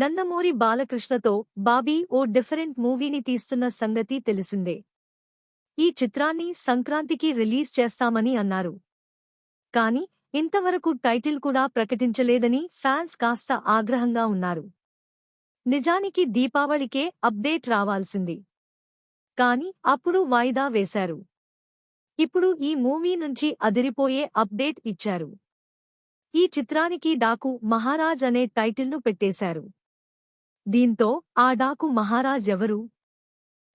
నందమూరి బాలకృష్ణతో బాబీ ఓ డిఫరెంట్ మూవీని తీస్తున్న సంగతి తెలిసిందే. ఈ చిత్రాన్ని సంక్రాంతికి రిలీజ్ చేస్తామని అన్నారు. కాని ఇంతవరకు టైటిల్ కూడా ప్రకటించలేదని ఫ్యాన్స్ కాస్త ఆగ్రహంగా ఉన్నారు. నిజానికి దీపావళికే అప్డేట్ రావాల్సింది. కాని అప్పుడు వాయిదా వేశారు. ఇప్పుడు ఈ మూవీ నుంచి అదిరిపోయే అప్డేట్ ఇచ్చారు. ఈ చిత్రానికి డాకు మహారాజ్ అనే టైటిల్ను పెట్టేశారు. దీంతో ఆ డాకు మహారాజ్ ఎవరు?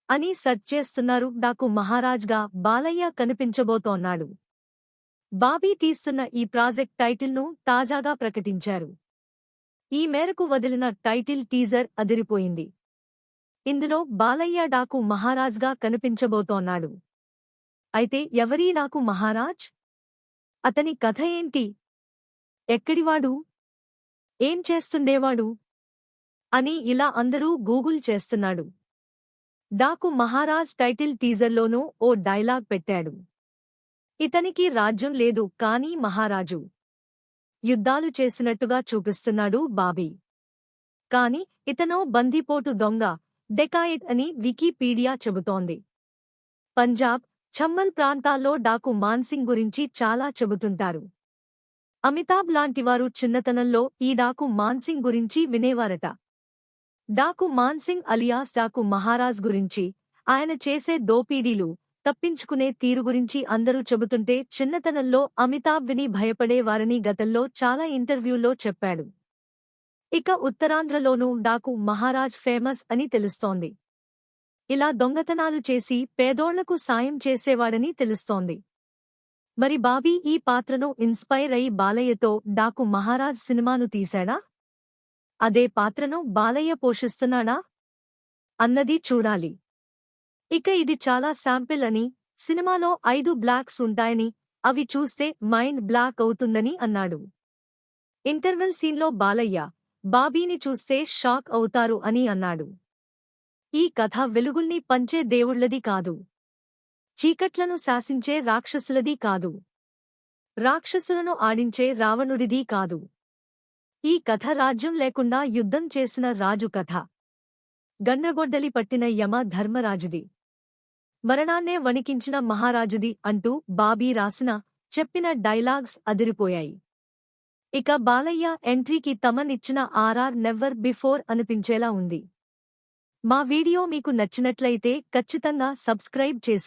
అని సెర్చ్ చేస్తున్నారు. డాకు మహారాజ్గా బాలయ్య కనిపించబోతోన్నాడు. బాబీ తీస్తున్న ఈ ప్రాజెక్ట్ టైటిల్ను తాజాగా ప్రకటించారు. ఈ మేరకు వదిలిన టైటిల్ టీజర్ అదిరిపోయింది. ఇందులో బాలయ్య డాకు మహారాజ్గా కనిపించబోతోన్నాడు. అయితే ఎవరీ డాకు మహారాజ్? అతని కథ ఏంటి? ఎక్కడివాడు? ఏం చేస్తుండేవాడు? అని ఇలా అందరూ గూగుల్ చేస్తున్నాడు. డాకు మహారాజ్ టైటిల్ టీజర్లోనూ ఓ డైలాగ్ పెట్టాడు. ఇతనికి రాజ్యం లేదు కానీ మహారాజు యుద్ధాలు చేసినట్టుగా చూపిస్తున్నాడు బాబీ. కాని ఇతనో బందీపోటు దొంగ డెకాయిట్ అని వికీపీడియా చెబుతోంది. పంజాబ్ ఛమ్మల్ ప్రాంతాల్లో డాకు మాన్సింగ్ గురించి చాలా చెబుతుంటారు. అమితాబ్ లాంటివారు చిన్నతనంలో ఈ డాకు మాన్సింగ్ గురించి వినేవారట. డాకు మాన్సింగ్ అలియాస్ డాకు మహారాజ్ గురించి. ఆయన చేసే దోపిడీలు తప్పించుకునే తీరు గురించి అందరూ చెబుతుంటే చిన్నతనంలో అమితాబ్ విని భయపడేవారని గతంలో చాలా ఇంటర్వ్యూల్లో చెప్పాడు. ఇక ఉత్తరాంధ్రలోనూ డాకు మహారాజ్ ఫేమస్ అని తెలుస్తోంది. ఇలా దొంగతనాలు చేసి పేదోళ్ళకు సాయం చేసేవాడని తెలుస్తోంది. మరి బాబీ ఈ పాత్రను ఇన్స్పైర్ అయి బాలయ్యతో డాకు మహారాజ్ సినిమాను తీశాడా? అదే పాత్రను బాలయ్య పోషిస్తున్నాడా? అన్నది చూడాలి. ఇక ఇది చాలా శాంపిల్ అని సినిమాలో ఐదు బ్లాక్స్ ఉంటాయని అవి చూస్తే మైండ్ బ్లాక్ అవుతుందని అన్నాడు. ఇంటర్వెల్ సీన్లో బాలయ్య బాబీని చూస్తే షాక్ అవుతారు అని అన్నాడు. ఈ కథ వెలుగుల్ని పంచే దేవుళ్ళది కాదు. చీకట్లను శాసించే రాక్షసులది కాదు. రాక్షసులను ఆడించే రావణుడిది కాదు. ఈ కథ రాజ్యం లేకుండా యుద్ధం చేసిన రాజు కథ. గండ్రగొడ్డలి పట్టిన యమ ధర్మరాజుది. మరణాన్నే వణికించిన మహారాజుది అంటూ బాబీ రాసిన చెప్పిన డైలాగ్స్ అదిరిపోయాయి. ఇక బాలయ్య ఎంట్రీకి తమనిచ్చిన ఆర్ఆర్ నెవ్వర్ బిఫోర్ అనిపించేలా ఉంది. మా వీడియో మీకు నచ్చినట్లయితే ఖచ్చితంగా సబ్స్క్రైబ్ చేసు